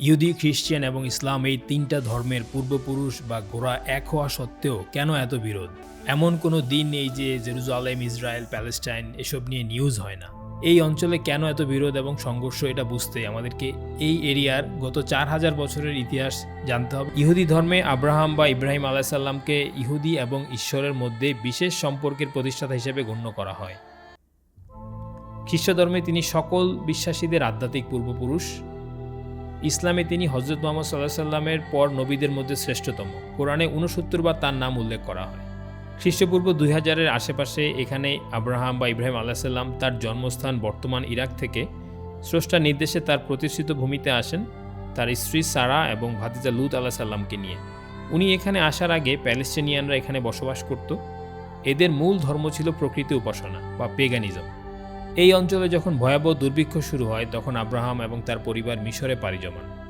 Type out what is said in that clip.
ইহুদি খ্রিস্টান এবং ইসলাম এই তিনটা ধর্মের পূর্বপুরুষ বা গোড়া এক হওয়া সত্ত্বেও কেন এত বিরোধ? এমন কোনো দিন নেই যে জেরুজালেম, ইসরায়েল, প্যালেস্টাইন এসব নিয়ে নিউজ হয় না। এই অঞ্চলে কেন এত বিরোধ এবং সংঘর্ষ এটা বুঝতে আমাদেরকে এই এরিয়ার গত চার হাজার বছরের ইতিহাস জানতে হবে। ইহুদি ধর্মে আব্রাহাম বা ইব্রাহিম আলাহিসাল্লামকে ইহুদি এবং ঈশ্বরের মধ্যে বিশেষ সম্পর্কের প্রতিষ্ঠাতা হিসেবে গণ্য করা হয়। খ্রিস্ট ধর্মে তিনি সকল বিশ্বাসীদের আধ্যাত্মিক পূর্বপুরুষ। ইসলামে তিনি হজরত মোহাম্মদ সাল্লাহ সাল্লামের পর নবীদের মধ্যে শ্রেষ্ঠতম। কোরআনে উনসত্তর বার তার নাম উল্লেখ করা হয়। খ্রিস্টপূর্ব দুই হাজারের আশেপাশে এখানে আব্রাহাম বা ইব্রাহিম আল্লাহ সাল্লাম তার জন্মস্থান বর্তমান ইরাক থেকে স্রষ্টার নির্দেশে তার প্রতিষ্ঠিত ভূমিতে আসেন তার স্ত্রী সারা এবং ভাতিজা লুত আল্লাহ সাল্লামকে নিয়ে। উনি এখানে আসার আগে প্যালেস্টিনিয়ানরা এখানে বসবাস করত। এদের মূল ধর্ম ছিল প্রকৃতি উপাসনা বা পেগানিজম এই অঞ্চলে যখন ভয়াবহ দুর্ভিক্ষ শুরু হয়, তখন আব্রাহাম এবং তার পরিবার মিশরে পাড়ি জমান।